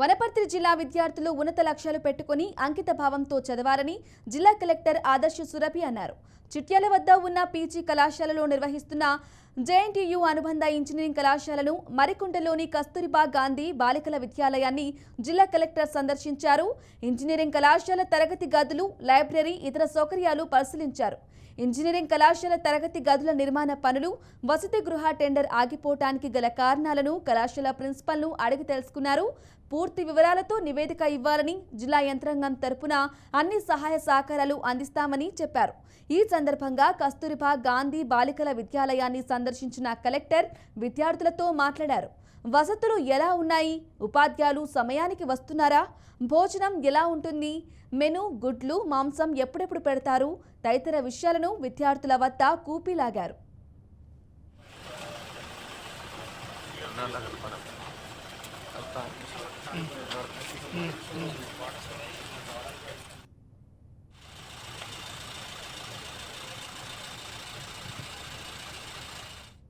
వనపర్తి జిల్లా విద్యార్థులు ఉన్నత లక్ష్యాలు పెట్టుకుని అంకిత భావంతో చదవాలని జిల్లా కలెక్టర్ ఆదర్శ సురభి అన్నారు. చిట్యాల వద్ద ఉన్న పీజీ కళాశాలలో నిర్వహిస్తున్న జేఎన్టీయు అనుబంధ ఇంజనీరింగ్ కళాశాలను మరికుంటలోని కస్తూరిబా గాంధీ బాలికల విద్యాలయాన్ని జిల్లా కలెక్టర్ సందర్శించారు. ఇంజనీరింగ్ కళాశాల తరగతి గదులు లైబ్రరీ ఇతర సౌకర్యాలు పరిశీలించారు. ఇంజనీరింగ్ కళాశాల తరగతి గదుల నిర్మాణ పనులు వసతి గృహ టెండర్ ఆగిపోవటానికి గల కారణాలను కళాశాల ప్రిన్సిపల్ను అడిగి తెలుసుకున్నారు. పూర్తి వివరాలతో నివేదిక ఇవ్వాలని జిల్లా యంత్రాంగం తరపున అన్ని సహాయ సహకారాలు అందిస్తామని చెప్పారు. ఈ సందర్భంగా కస్తూరిబా గాంధీ బాలికల విద్యాలయాన్ని సందర్శించిన కలెక్టర్ విద్యార్థులతో మాట్లాడారు. వసతులు ఎలా ఉన్నాయి? ఉపాధ్యాయులు సమయానికి వస్తున్నారా? భోజనం ఎలా ఉంటుంది? మెను గుడ్లు మాంసం ఎప్పుడెప్పుడు పెడతారు? తదితర విషయాలను విద్యార్థుల వద్ద కూపీలాగారు.